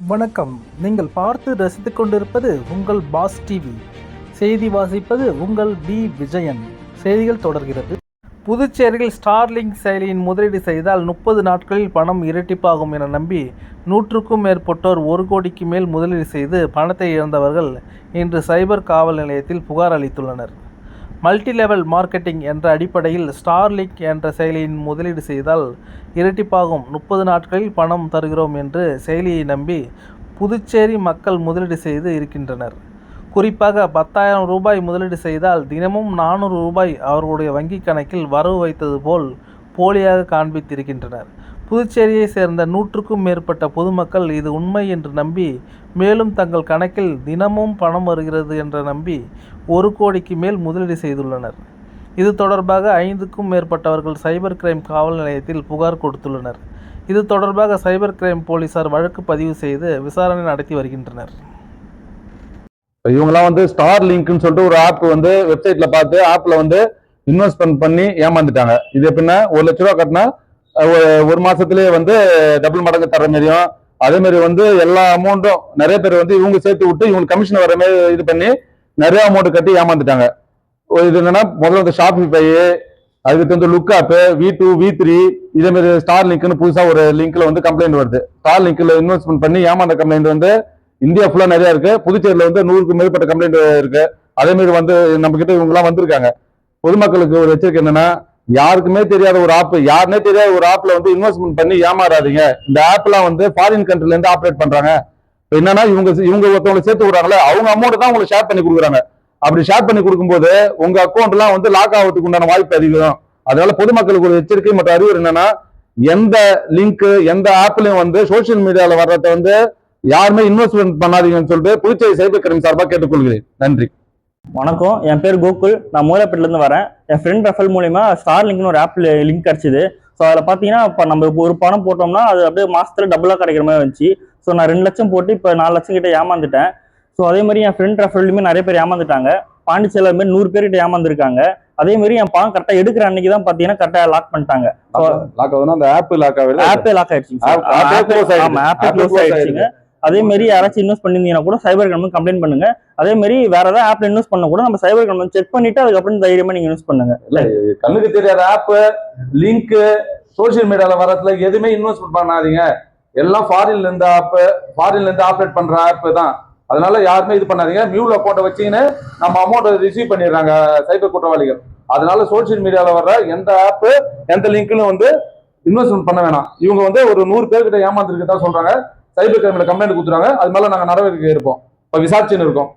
வணக்கம். நீங்கள் பார்த்து ரசித்துக் கொண்டிருப்பது உங்கள் பாஸ் டிவி. செய்தி வாசிப்பது உங்கள் பி விஜயன். செய்திகள் தொடர்கிறது. புதுச்சேரியில் ஸ்டார்லிங்க் செயலியின் முதலீடு செய்தால் முப்பது நாட்களில் பணம் இரட்டிப்பாகும் என நம்பி நூற்றுக்கும் மேற்பட்டோர் ஒரு கோடிக்கு மேல் முதலீடு செய்து பணத்தை இழந்தவர்கள் இன்று சைபர் காவல் நிலையத்தில் புகார் அளித்துள்ளனர். மல்டி லெவல் மார்க்கெட்டிங் என்ற அடிப்படையில் ஸ்டார்லிங்க் என்ற செயலியின் முதலீடு செய்தால் இரட்டிப்பாகும். முப்பது நாட்களில் பணம் தருகிறோம் என்று செயலியை நம்பி புதுச்சேரி மக்கள் முதலீடு செய்து இருக்கின்றனர். குறிப்பாக பத்தாயிரம் ரூபாய் முதலீடு செய்தால் தினமும் நானூறு ரூபாய் அவர்களுடைய வங்கிக் கணக்கில் வரவு வைத்தது போல் போலியாக காண்பித்திருக்கின்றனர். புதுச்சேரியை சேர்ந்த நூற்றுக்கும் மேற்பட்ட பொதுமக்கள் இது உண்மை என்று நம்பி மேலும் தங்கள் கணக்கில் தினமும் பணம் வருகிறது என்ற நம்பி ஒரு கோடிக்கு மேல் முதலீடு செய்துள்ளனர். இது தொடர்பாக ஐந்துக்கும் மேற்பட்டவர்கள் சைபர் கிரைம் காவல் நிலையத்தில் புகார் கொடுத்துள்ளனர். இது தொடர்பாக சைபர் கிரைம் போலீசார் வழக்கு பதிவு செய்து விசாரணை நடத்தி வருகின்றனர். இவங்கெல்லாம் வந்து ஸ்டார் லிங்க்னு சொல்லிட்டு ஒரு ஆப் வந்து வெப்சைட்ல பார்த்து ஆப்ல வந்து இன்வெஸ்ட்மெண்ட் பண்ணி ஏமாந்துட்டாங்க. இது எப்படின்னா ஒரு லட்ச ரூபா கட்டினா ஒரு- ஒரு மாசத்துலயே வந்து டபுள் மடங்கு தர மாதிரியும் அதே மாதிரி வந்து எல்லா அமௌண்ட்டும் நிறைய பேர் வந்து இவங்க சேர்த்து விட்டு இவங்க கமிஷன் வர மாதிரி இது பண்ணி நிறைய அமௌண்ட் கட்டி ஏமாந்துட்டாங்க. இது என்னன்னா முதல்ல வந்து ஷாப்பிஃபை அதுக்கு வந்து look of V two V three இதே மாதிரி ஸ்டார் லிங்க்னு புதுசாக ஒரு லிங்க்ல வந்து கம்ப்ளைண்ட் வருது. ஸ்டார் லிங்க்ல இன்வெஸ்ட்மெண்ட் பண்ணி ஏமாந்த கம்ப்ளைண்ட் வந்து இந்தியா ஃபுல்லாக நிறையா இருக்கு. புதுச்சேரியில் வந்து நூறுக்கு மேற்பட்ட கம்ப்ளைண்ட் இருக்கு. அதே மாதிரி வந்து நம்ம கிட்ட வந்திருக்காங்க. பொதுமக்களுக்கு ஒரு எச்சரிக்கை என்னன்னா யாருக்குமே தெரியாத ஒரு ஆப் யாருனே தெரியாத ஒரு ஆப்ல வந்து இன்வெஸ்ட்மெண்ட் பண்ணி ஏமாறாதீங்க. இந்த ஆப்லாம் வந்து ஃபாரின் கண்ட்ரில இருந்து ஆப்ரேட் பண்றாங்க. என்னன்னா இவங்க இவங்க ஒருத்தவங்களை சேர்த்து விடுறாங்களே அவங்க அமௌண்ட் தான் உங்களுக்கு ஷேர் பண்ணி கொடுக்குறாங்க. அப்படி ஷேர் பண்ணி கொடுக்கும்போது உங்க அக்கௌண்ட் எல்லாம் வந்து லாக் ஆகிறதுக்கு உண்டான வாய்ப்பு அதிகம். அதனால பொதுமக்களுக்கு ஒரு எச்சரிக்கை மற்றும் அறிவுரை என்னன்னா எந்த லிங்க் எந்த ஆப்லயும் வந்து சோசியல் மீடியால வர்றத வந்து யாருமே இன்வெஸ்ட்மெண்ட் பண்ணாதீங்கன்னு சொல்லிட்டு புதுச்சேரி சைபர் கிரைம் சார்பாக கேட்டுக்கொள்கிறேன். நன்றி. வணக்கம். என் பேர் கோகுல். நான் மூலப்பேட்டிலேருந்து வரேன். என் ஃப்ரெண்ட் ரெஃபல் மூலிமா ஸ்டார் லிங்க்னு ஒரு ஆப் லிங்க் கிடச்சிது. ஸோ அதில் பார்த்தீங்கன்னா இப்போ நம்ம ஒரு பணம் போட்டோம்னா அது அப்படியே மாசத்துல டபுளாக கிடைக்கிற மாதிரி வந்துச்சு. ஸோ நான் ரெண்டு லட்சம் போட்டு இப்போ நாலு லட்சம் கிட்ட ஏமாந்துட்டேன். ஸோ அதே மாதிரி என் ஃப்ரெண்ட் ரெஃபர்லையுமே நிறைய பேர் ஏமாந்துட்டாங்க. பாண்டிச்சேரியில் மாதிரி நூறு பேர்கிட்ட ஏமாந்துருக்காங்க. அதே மாதிரி என் பணம் கரெக்டாக எடுக்கிற அன்னைக்கு தான் பார்த்தீங்கன்னா கரெக்டாக லாக் பண்ணிட்டாங்க. லாக் ஆகுதுன்னா அந்த ஆப் லாக் ஆகுது ஆப்பே லாக் ஆயிடுச்சு. ஆப்பே க்ளோஸ் ஆயிடுச்சுங்க. அதே மாதிரி யாராச்சும் இன்வெஸ்ட் பண்ணிருந்தீங்கன்னா கூட சைபர் கிரைம் கம்ப்ளைண்ட் பண்ணுங்க. அதே மாதிரி வேற ஏதாவது ஆப்ல இன்வெஸ்ட் பண்ண கூட நம்ம சைபர் கிரைம் செக் பண்ணிட்டு அதுக்கப்புறம் தைரியமா நீங்க இன்வெஸ்ட் பண்ணுங்க. கண்ணுக்கு தெரியாத ஆப் லிங்க் சோசியல் மீடியால வரதுல எதுவுமே இன்வெஸ்ட்மெண்ட் பண்ணாதீங்க. எல்லாம் ஃபாரின்ல இருந்து ஆப் ஃபாரின்ல இருந்து ஆப்ரேட் பண்ற ஆப் தான். அதனால யாருமே இது பண்ணாதீங்க. மியூல அக்கௌண்ட்டை வச்சீங்கன்னு நம்ம அமௌண்ட் ரிசீவ் பண்ணிடுறாங்க சைபர் குற்றவாளிகள். அதனால சோசியல் மீடியால வர்ற எந்த ஆப் எந்த லிங்க்லும் வந்து இன்வெஸ்ட்மெண்ட் பண்ண வேணாம். இவங்க வந்து ஒரு நூறு பேர்கிட்ட ஏமாந்துருக்கு தான் சொல்றாங்க. சைபர் கிரைம்ல கம்ப்ளைண்ட் கொடுத்துறாங்க அது மேலே நாங்க நடவடிக்கை இருப்போம் இப்போ விசாரிச்சுன்னு இருக்கோம்.